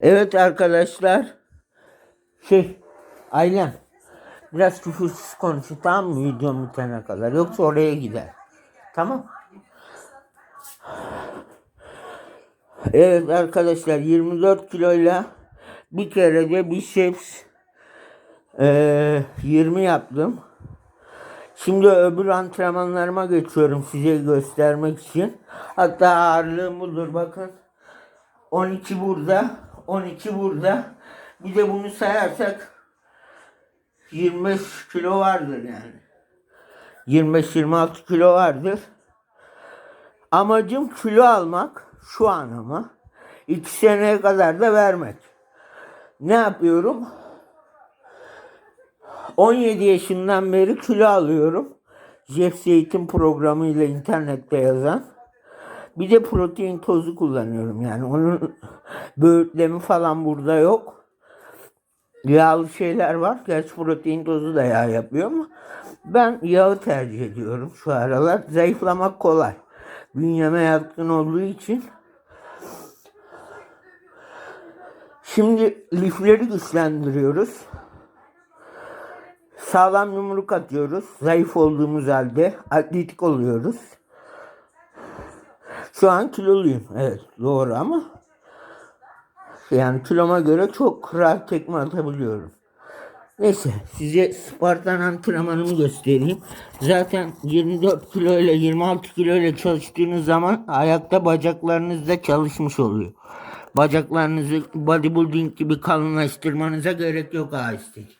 Evet arkadaşlar. Şey, Aynen. Biraz küfürsüz konuşun tamam mı videom bitene kadar. Yoksa oraya gider. Tamam. Evet arkadaşlar 24 kiloyla bir kere de biceps eee 20 yaptım. Şimdi öbür antrenmanlarıma geçiyorum size göstermek için. Hatta ağırlığım budur bakın. 12 burada, 12 burada. Bir de bunu sayarsak 25 kilo vardır yani. 25-26 kilo vardır. Amacım kilo almak şu an ama. 2 seneye kadar da vermek. Ne yapıyorum? 17 yaşından beri kilo alıyorum. Jeff eğitim programı ile internette yazan. Bir de protein tozu kullanıyorum yani. Onun böğürtlemi falan burada yok. Yağlı şeyler var. Gerçi protein tozu da yağ yapıyor ama ben yağı tercih ediyorum şu aralar. Zayıflamak kolay. Bünyeme yatkın olduğu için. Şimdi lifleri güçlendiriyoruz. Sağlam yumruk atıyoruz. Zayıf olduğumuz halde atletik oluyoruz. Şu an kiloluyum. Evet doğru ama yani kiloma göre çok rahat tekme atabiliyorum. Neyse size Spartan antrenmanımı göstereyim. Zaten 24 kilo ile 26 kilo ile çalıştığınız zaman ayakta bacaklarınız da çalışmış oluyor. Bacaklarınızı bodybuilding gibi kalınlaştırmanıza gerek yok estetik.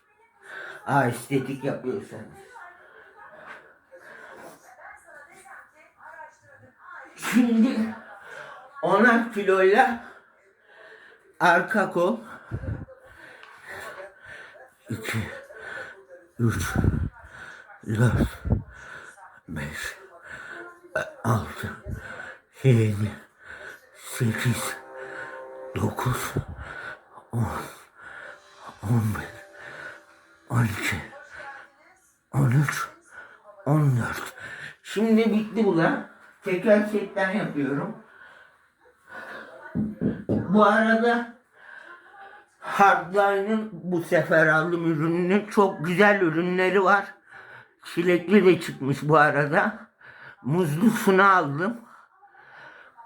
Estetik yapıyorsanız. Şimdi 10'ar kiloyla arka kol 2 3 4 5 6 7 8 9 10 11 12 13 14 Şimdi bitti bu da. Teker setten yapıyorum. Bu arada Hardline'ın bu sefer aldım ürününün çok güzel ürünleri var. Çilekli de çıkmış bu arada. Muzlusunu aldım.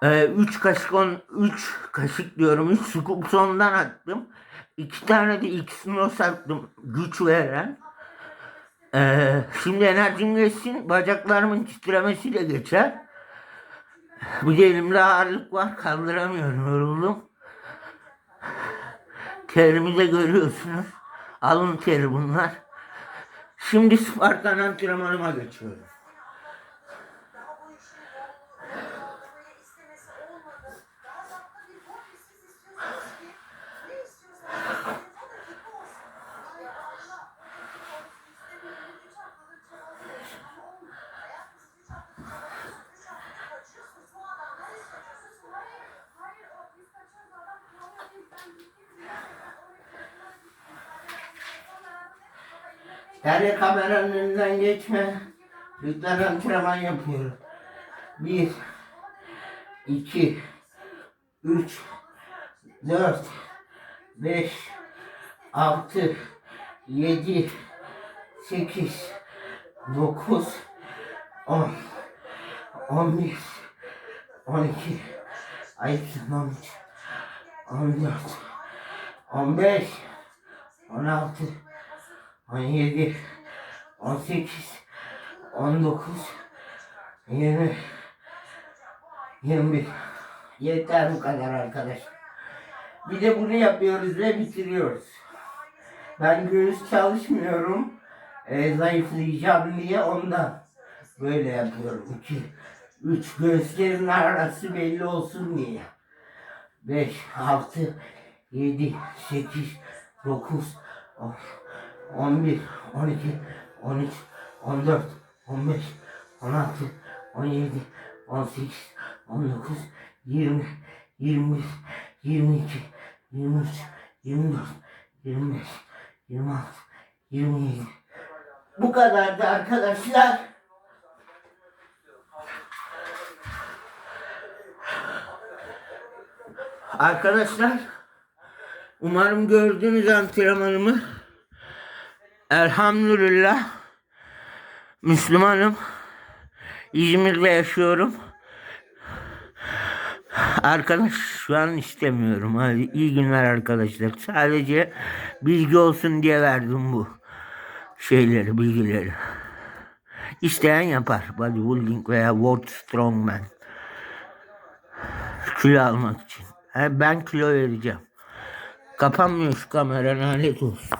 3 kaşık on, 3 kaşık diyorum 3 scoop sondan attım. 2 tane de X-Nos attım güç veren. Ee, şimdi enerjim geçsin bacaklarımın titremesiyle geçer. Bir de elimde ağırlık var kaldıramıyorum yoruldum. Terimi de görüyorsunuz. Alın teri bunlar. Şimdi Spartan antrenmanıma geçiyorum. Yani kameranın önünden geçme. Lütfen antrenman yapıyorum. Bir, iki, üç, dört, beş, altı, yedi, sekiz, dokuz, on, on bir, on iki, ay on üç, on dört, on beş, on altı, 17, 18, 19, 20, 21. Yeter bu kadar arkadaş. Bir de bunu yapıyoruz ve bitiriyoruz. Ben göğüs çalışmıyorum. E, zayıflayacağım diye ondan böyle yapıyorum. 2, 3 göğüslerin arası belli olsun diye. 5, 6, 7, 8, 9, 10, 11, 12, 13, 14, 15, 16, 17, 18, 19, 20, 21, 22, 23, 24, 25, 26, 27. Bu kadardı arkadaşlar. Arkadaşlar Umarım gördünüz antrenmanımı. Elhamdülillah Müslümanım. İzmir'de yaşıyorum. Arkadaş şu an istemiyorum. Hadi iyi günler arkadaşlar. Sadece bilgi olsun diye verdim bu şeyleri, bilgileri. İsteyen yapar. Bodybuilding veya World Strongman. Kilo almak için. Ben kilo vereceğim. Kapanmıyor şu kamera lanet olsun.